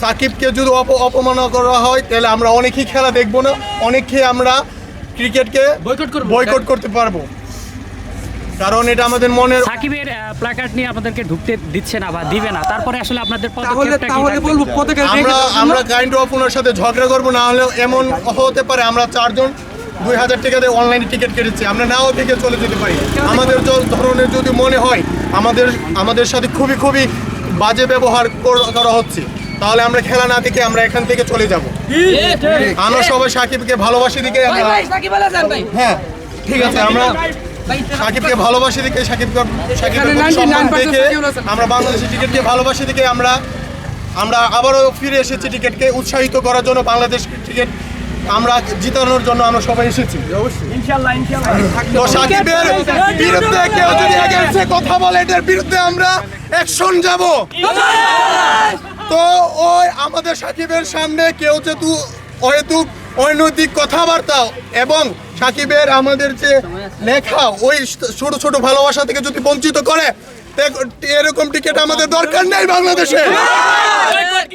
সাকিবকে যদি অপ অপমাননা করা হয় তাহলে আমরা অনেকেই খেলা দেখব না অনেকেই আমরা ক্রিকেটকে বয়কট করব। বয়কট করতে পারব। কারণ এটা আমাদের মনের সাকিবের প্ল্যাকার্ড নিয়ে আপনাদেরকে ঢুকতে দিচ্ছে না বা দিবে না। তারপরে আসলে আপনাদের তাহলে পদক্ষেপটা কি? তাহলে বলব আমরা আমরা কাইন্ড অফ ওনার সাথে ঝগড়া করব না হলেও এমন হতে পারে আমরা চারজন দুই হাজার টাকা দিয়ে অনলাইনে টিকিট কেটেছি। আমরা নাও থেকে চলে যেতে পারি। আমাদের যে ধরনের যদি মনে হয় আমাদের আমাদের সাথে খুবই খুবই বাজে ব্যবহার কর- করা হচ্ছে। তাহলে আমরা খেলা না দেখে আমরা এখান থেকে চলে যাব। আমরা সবাই সাকিবকে ভালোবাসি দিকে হ্যাঁ ঠিক আছে আমরা সাকিবকে ভালোবাসি দিকে সাকিব সাকিবের এখানে প্রতি সম্মান দেখে আমরা বাংলাদেশের টিকিটকে ভালোবাসি দিকে আমরা আমরা আবারও ফিরে এসেছি টিকিটকে উৎসাহিত করার জন্য বাংলাদেশ টিকিট আমরা জিতানোর জন্য আমরা সবাই এসেছি। তো সাকিবের বিরুদ্ধে কেউ যদি এগেন্সে কথা বলে এটার বিরুদ্ধে আমরা অ্যাকশন যাব। তো ওই আমাদের সাকিবের সামনে কেউ যেহেতু অহেতুক অনৈতিক কথাবার্তা এবং সাকিবের আমাদের যে লেখা ওই ছোট ছোট ভালোবাসা থেকে যদি বঞ্চিত করে এরকম টিকিট আমাদের দরকার নেই বাংলাদেশে।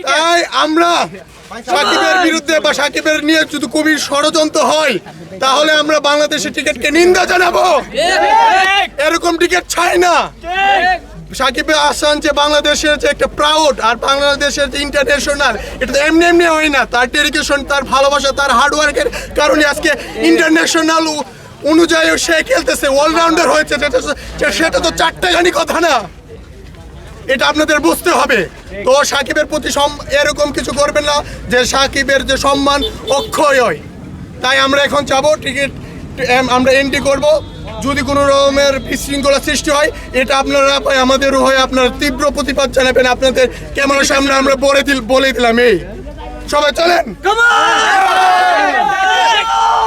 তাই আমরা সাকিবের বিরুদ্ধে বা সাকিবের নিয়ে যদি কবির ষড়যন্ত্র হয় তাহলে আমরা বাংলাদেশের টিকিটকে নিন্দা জানাব। এরকম টিকিট চাই না। সাকিব আসান যে বাংলাদেশের যে একটা প্রাউড আর বাংলাদেশের যে ইন্টারন্যাশনাল এটা তো এমনি এমনি হয় না। তার ডেডিকেশন তার ভালোবাসা, তার হার্ডওয়ার্কের কারণে আজকে ইন্টারন্যাশনাল অনুযায়ী সে খেলতেছে অলরাউন্ডার হয়েছে সেটা তো চারটে গানি কথা না। এটা আপনাদের বুঝতে হবে। তো সাকিবের প্রতি এরকম কিছু করবেন না যে সাকিবের যে সম্মান অক্ষয় হয়। তাই আমরা এখন যাব টিকিট আমরা এন্ট্রি করব। যদি কোনো রকমের বিশৃঙ্খলা সৃষ্টি হয়, এটা আপনারা আমাদেরও হয় আপনারা তীব্র প্রতিবাদ জানাবেন। আপনাদের ক্যামেরার সামনে আমরা বলে দিল বলে দিলাম, এই। সবাই চলেন।